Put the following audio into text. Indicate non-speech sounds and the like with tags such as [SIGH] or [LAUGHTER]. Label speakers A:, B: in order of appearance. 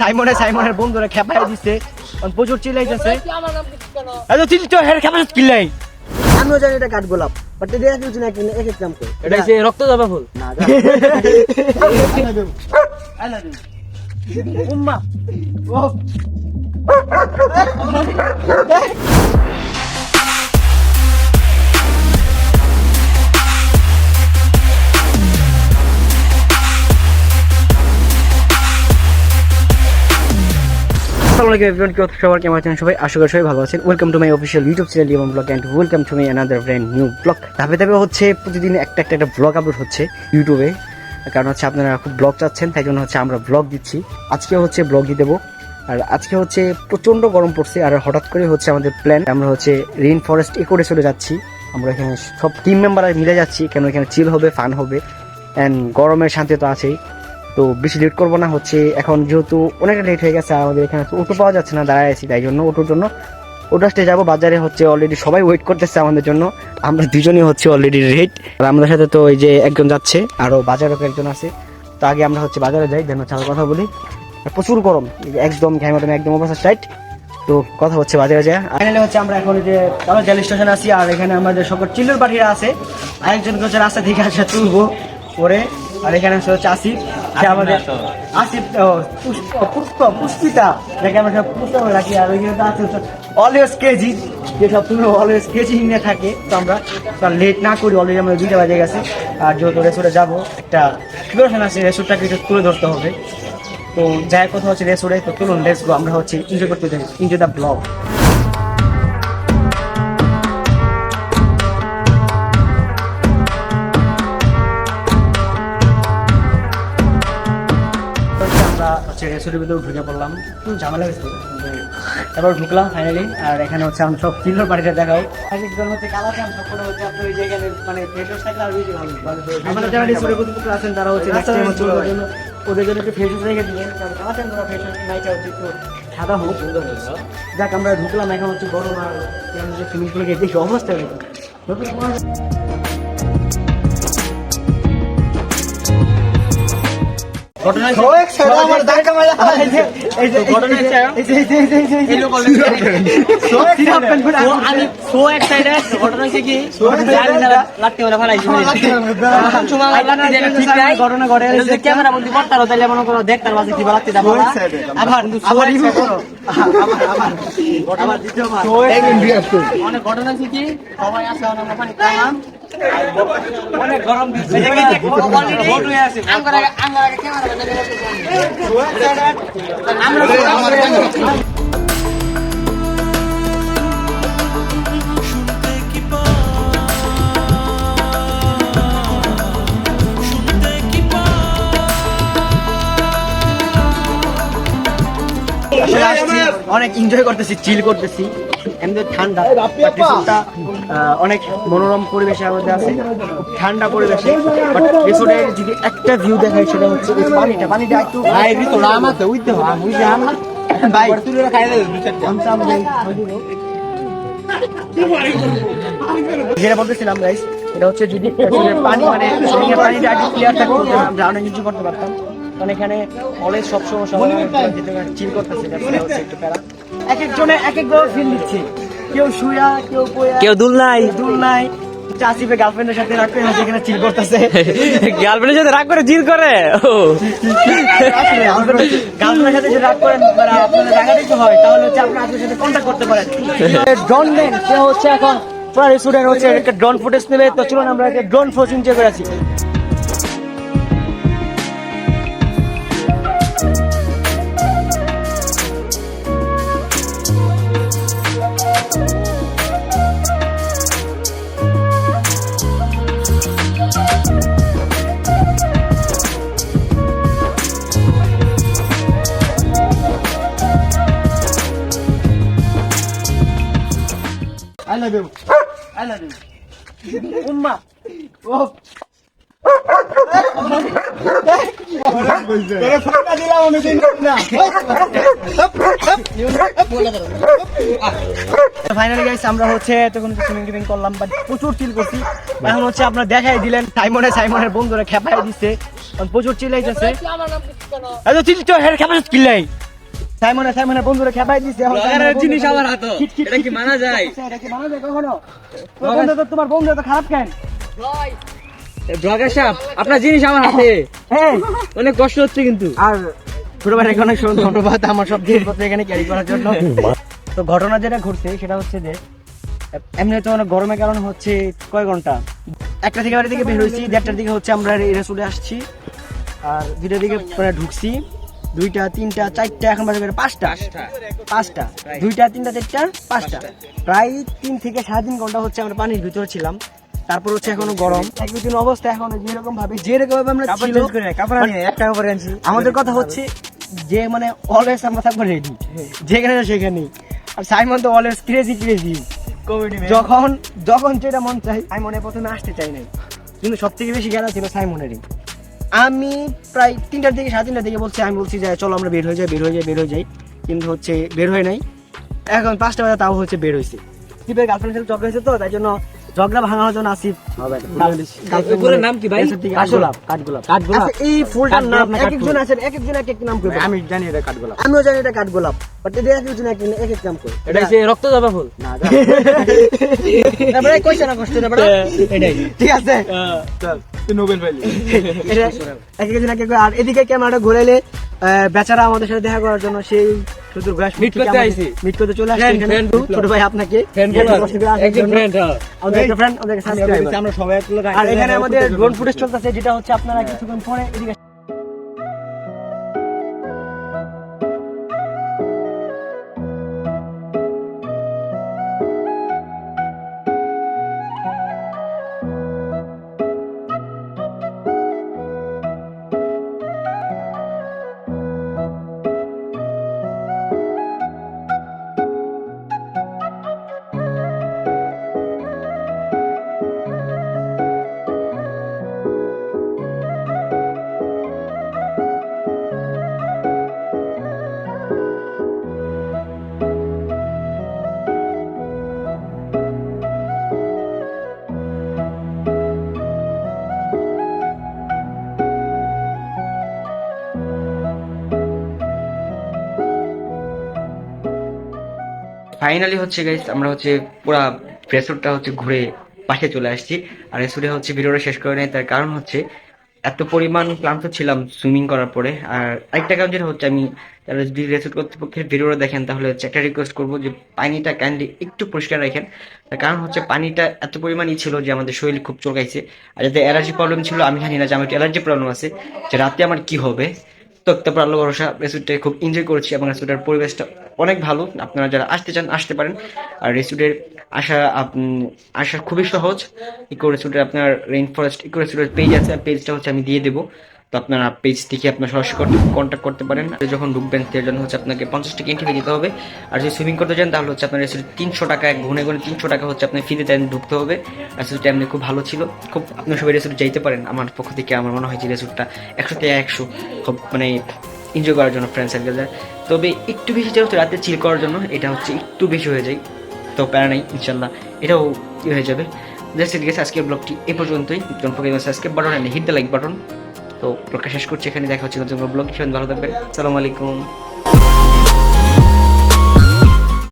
A: সাইমনে সাইমনের বন্ধুরা খেপাই দিছে। প্রচুর চিল্লাইতেছে। এত চিল তো হের খেপাই চিল্লাই।
B: আমিও জানি এটা কাঠগোলাপ বাট এটা এক একজন এক এক এক দাম করে
C: এটা সে রক্ত যাবে ফুল।
B: না [LAUGHS]
A: উম্মা। ও। আসসালামু আলাইকুম এভরিওয়ান কি সবার কেমন আছেন? সবাই আশা করি সবাই ভালো আছেন। Welcome to my official YouTube channel এবং blog and welcome to my another brand new blog ধাপে ধাপে হচ্ছে প্রতিদিন একটা একটা একটা ব্লগ আপলোড হচ্ছে ইউটিউবে কারণ হচ্ছে আপনারা খুব ব্লগ চাচ্ছেন, তাই জন্য হচ্ছে আমরা ব্লগ দিচ্ছি। আজকে হচ্ছে ব্লগই দেবো। আর আজকে হচ্ছে প্রচণ্ড গরম পড়ছে, আর হঠাৎ করে হচ্ছে আমাদের প্ল্যান আমরা হচ্ছে রেইন ফরেস্ট এ করে চলে যাচ্ছি। আমরা এখানে সব টিম মেম্বাররা মিলে যাচ্ছি, কেন এখানে চিল হবে ফান হবে। অ্যান্ড গরমের শান্তি তো আছেই। তো বেশি লেট করব না, হচ্ছে এখন যেহেতু অনেকটা লেট হয়ে গেছে আমাদের এখানে অটো পাওয়া যাচ্ছে না, দাঁড়ায় আছি তাই জন্য অটোর জন্য। ওটা স্টে যাব, বাজারে হচ্ছে অলরেডি সবাই ওয়েট করতেছে আমাদের জন্য। আমরা দুজনই হচ্ছে অলরেডি রেট আর আমাদের সাথে তো ওই যে একজন যাচ্ছে আরও বাজারও একজন আছে। তো আগে আমরা হচ্ছে বাজারে যাই দেন হচ্ছে কথা বলি। প্রচুর গরম একদম ঘ্যামাটম একদম অবস্থা টাইট তো কথা হচ্ছে বাজারে যায় ফাইনালি হচ্ছে আমরা এখন যে আমরা রেল স্টেশনে আছি, আর এখানে আমাদের সকল চিল্লুর পাঠিরা আছে। আরেকজনকে হচ্ছে রাস্তা থেকে আসে তুলবো, পরে। আর এখানে হচ্ছে আসিফ। সে আমাদের আসিফ পুষ্প পুষ্প পুষ্পিতা যাকে আমরা সব পুষ্প রাখি আর ওইখানে তো আছে অলওয়েজ কেজি যেসব তুমি অলওয়েজ কেজি নিয়ে থাকে তো আমরা লেট না করি অলরেডি আমরা দুইটা বাজে গেছে আর যেহেতু রেসোর্টে যাব একটা প্রিপারেশন আছে রেসোর্টটাকে একটু তুলে ধরতে হবে। তো যাই কথা হচ্ছে রেসোর্টে তো চলুন লেটস গো আমরা হচ্ছে এনজয় করতে যাই এনজয় দ্য ব্লগ রেসোর্টের ভিতরে ঢুকে পড়লাম। ঝামেলা হয়েছিল তারপর ঢুকলাম ফাইনালি আর এখানে হচ্ছে আমরা সব চিল্লোর বাড়িটা দেখাও একজন হচ্ছে কালাচান সবকটা হচ্ছে আপনার ওই জায়গায় মানে ফেসওয়াশ থাকলে আর বেশি ভালো আমাদের যারা আছেন তারা হচ্ছে ওদের জন্য ওদের জন্য একটু ফেসওয়াশ রেখে দিলেন কারণ কালাচান করা ফেসওয়াশ নাইটা হচ্ছে একটু সাদা হোক। যাক আমরা ঢুকলাম এখন হচ্ছে গরম আর যে পুলে দেখি অবস্থা হয়েছে ঘটনা
C: কি? সবাই আসে অনেক অনেক গরম দিচ্ছে হয়ে আমরা
A: অনেক এনজয় করতেছি চিল করতেছি। এমনি ঠান্ডা। রিসোর্টটা, অনেক মনোরম পরিবেশে আমাদের আছে। ঠান্ডা পরিবেশে। বাট রিসোর্টের যদি একটা ভিউ দেখায় সেটা হচ্ছে পানিটা। পানিটা একটু
C: আমাতে উইতে
A: ভাই যেটা বলতেছিলাম গাইস এটা হচ্ছে যদি পানি মানে পানিটা একটু ক্লিয়ার থাকতো আমরা অনেক কিছু করতে পারতাম। কারণ এখানে কলেজ সবসময় সবাই চিল করতেছে হচ্ছে একটু প্যারা। এক একজনে এক এক ফিল দিচ্ছে কেউ শুয়া কেউ
C: কেউ দুল নাই।
A: দুল নাই। গার্লফ্রেন্ডের সাথে এখানে চিল করতেছে।
C: গার্লফ্রেন্ডের সাথে রাগ করে করে? ও।
A: গার্লফ্রেন্ডের সাথে রাগ করেন মানে হয় তাহলে হচ্ছে আপনার আপনার সাথে কন্ট্যাক্ট করতে পারেন। ড্রোন নেন সে হচ্ছে এখন স্টুডেন্ট হচ্ছে একটা ড্রোন ফুটেজ নেবে। তো চলুন আমরা একটা ড্রোন ফুটেজ এনজয় করে আছি উম্মা ও ফাইনালি গাইস আমরা হচ্ছে তখন সুইমিং টিমিং করলাম বাট প্রচুর চিল করছি। এখন হচ্ছে আপনারা দেখাই দিলেন সাইমনে সাইমনের বন্ধুরা খেপাই দিচ্ছে। প্রচুর এত চিল তো হের খেপাই চিল্লাই
B: সাইমনে সাইমনে বন্ধুরা খেপাই দিছে এখন
C: ব্লগারের জিনিস আমার হাতে এটা কি মানা যায়?
B: এটা কি মানা যায় কখনো? তোমার বন্ধু তো- তোমার বন্ধু তো খারাপ কেন?
C: ব্লগার সাহেব আপনার জিনিস আমার হাতে। অনেক কষ্ট হচ্ছে কিন্তু।
B: আর ছোট ভাইকে অনেক ধন্যবাদ আমার সব জিনিসপত্র এখানে ক্যারি করার জন্য। তো ঘটনা যেটা ঘটছে সেটা হচ্ছে যে এমনি তো অনেক গরমের কারণে হচ্ছে কয় ঘণ্টা? একটা থেকে বাড়ি থেকে বের হয়েছি দেড়টার দিকে হচ্ছে আমরা এরা চলে আসছি। আর দুইটার দিকে ঢুকছি। দুইটা তিনটা চারটা এখন বাজে পাঁচটা। পাঁচটা। দুইটা তিনটা চারটা পাঁচটা। প্রায় তিন থেকে সাড়ে তিন ঘণ্টা হচ্ছে আমরা পানির ভিতরে ছিলাম। তারপর হচ্ছে এখনও গরম। এক দুদিন অবস্থা এখন যেরকম ভাবে যেরকম ভাবে আমরা আমাদের কথা হচ্ছে যে মানে অলওয়েজ আমরা থাকব রেডি যেখানে না সেখানেই। আর সাইমন তো অলওয়েজ ক্রেজি ক্রেজি যখন যখন যেটা মন চাই আমি মনে প্রথমে আসতে চাই নাই। কিন্তু সব থেকে বেশি গেলা ছিল সাইমনেরই। আমি প্রায় তিনটার দিকে, সাড়ে তিনটার দিকে বলছি, আমি বলছি যে, চলো আমরা বের হয়ে যাই, বের হয়ে যাই, বের হয়ে যাই। কিন্তু হচ্ছে বের হয় নাই। এখন পাঁচটা বাজে, তাও হচ্ছে বের হয়েছে দীপের গার্লফ্রেন্ড সাথে হয়েছে তো, তাই জন্য ঝগড়া ভাঙানোর জন্য আসিফ
C: ফুলের নাম কি ভাই?
B: কাঠগোলাপ কাঠগোলাপ।
C: কাঠগোলাপ?
B: আচ্ছা, এই ফুলটার নাম এক একজন আছে এক একজন এক এক নাম করবে
C: আমি জানি এটা কাঠগোলাপ।
B: আমিও জানি এটা কাঠগোলাপ বাট এটা এক একজন এক এক এক নাম করে।
C: এটা হচ্ছে রক্ত জবা ফুল?
B: না [LAUGHS] তারপরে কইছে না কষ্ট তারপরে
C: এটাই।
B: ঠিক আছে।
C: নোবেল পাইলি।
B: এটা এক একজন এক এক আর এদিকে ক্যামেরাটা ঘুরাইলে বেচারা আমাদের সাথে দেখা করার জন্য সেই সুদূর
C: মিট করতে আইছি।
B: মিট করতে চলে আসছি এখানে। ছোট ভাই আপনাকে।
C: একজন ফ্রেন্ড
B: আমাদের একটা ফ্রেন্ড আমাদের সাবস্ক্রাইবার
C: আমরা সবাই
B: আর এখানে আমাদের ড্রোন ফুটেজ চলতেছে। যেটা হচ্ছে আপনারা কিছুক্ষণ পরে এদিকে
A: ফাইনালি হচ্ছে গাইস আমরা হচ্ছে পুরা রেসোর্টটা হচ্ছে ঘুরে পাশে চলে আসছি। আর রেসোর্টে হচ্ছে ভিডিওটা শেষ করে নেই, তার কারণ হচ্ছে এত পরিমাণ ক্লান্ত ছিলাম সুইমিং করার পরে। আর আরেকটা কারণ যেটা হচ্ছে, আমি যারা যদি রেসোর্ট কর্তৃপক্ষের ভিডিওটা দেখেন, তাহলে হচ্ছে একটা রিকোয়েস্ট করব যে পানিটা কাইন্ডলি একটু পরিষ্কার রাখেন। তার কারণ হচ্ছে পানিটা এত পরিমাণই ছিল যে আমাদের শরীর খুব চলকাইছে আর যাতে অ্যালার্জি প্রবলেম ছিল, আমি জানি না যে আমার একটু অ্যালার্জি প্রবলেম আছে, যে রাতে আমার কি হবে? তো একটা আল্লাহ ভরসা রেস্টুরেন্টে খুব এনজয় করেছি এবং রেস্টুরেন্টের পরিবেশটা অনেক ভালো। আপনারা যারা আসতে চান, আসতে পারেন। আর রেস্টুরেন্টের আসা আসা খুবই সহজ। ইকো রেস্টুরেন্টের আপনার rain forest eco restaurant page আছে পেজটা হচ্ছে আমি দিয়ে দেবো। তো আপনারা পেজ থেকে আপনার সরাসরি কন্ট্যাক্ট করতে পারেন। যখন ঢুকবেন, তার জন্য হচ্ছে আপনাকে পঞ্চাশ টাকা এন্ট্রি দিতে হবে। আর যদি সুইমিং করতে চান, তাহলে হচ্ছে আপনার রেস্টুরেন্ট তিনশো টাকা গুনে গুনে তিনশো টাকা হচ্ছে আপনার ফিতে টাইম ঢুকতে হবে। রেস্টুরেন্টটা এমনি খুব ভালো ছিল। খুব আপনার সবাই রেস্টুরেন্ট যাইতে পারেন। আমার পক্ষ থেকে আমার মনে হয় যে রেস্টুরেন্টটা একশো থেকে একশো, খুব মানে এনজয় করার জন্য ফ্রেন্ড সার্কেল তবে একটু বেশি যেহেতু রাতে চিল করার জন্য, এটা হচ্ছে একটু বেশি হয়ে যায়। তো প্যারা নাই, ইনশাল্লাহ। এটাও হয়ে যাবে? জাস্ট ইট গেছে আজকের ব্লগটি এ পর্যন্তই। Subscribe button and hit the like button তো ব্লগটা শেষ করছি এখানে দেখা হচ্ছে ব্লগ ভালো থাকবে আসসালামু আলাইকুম।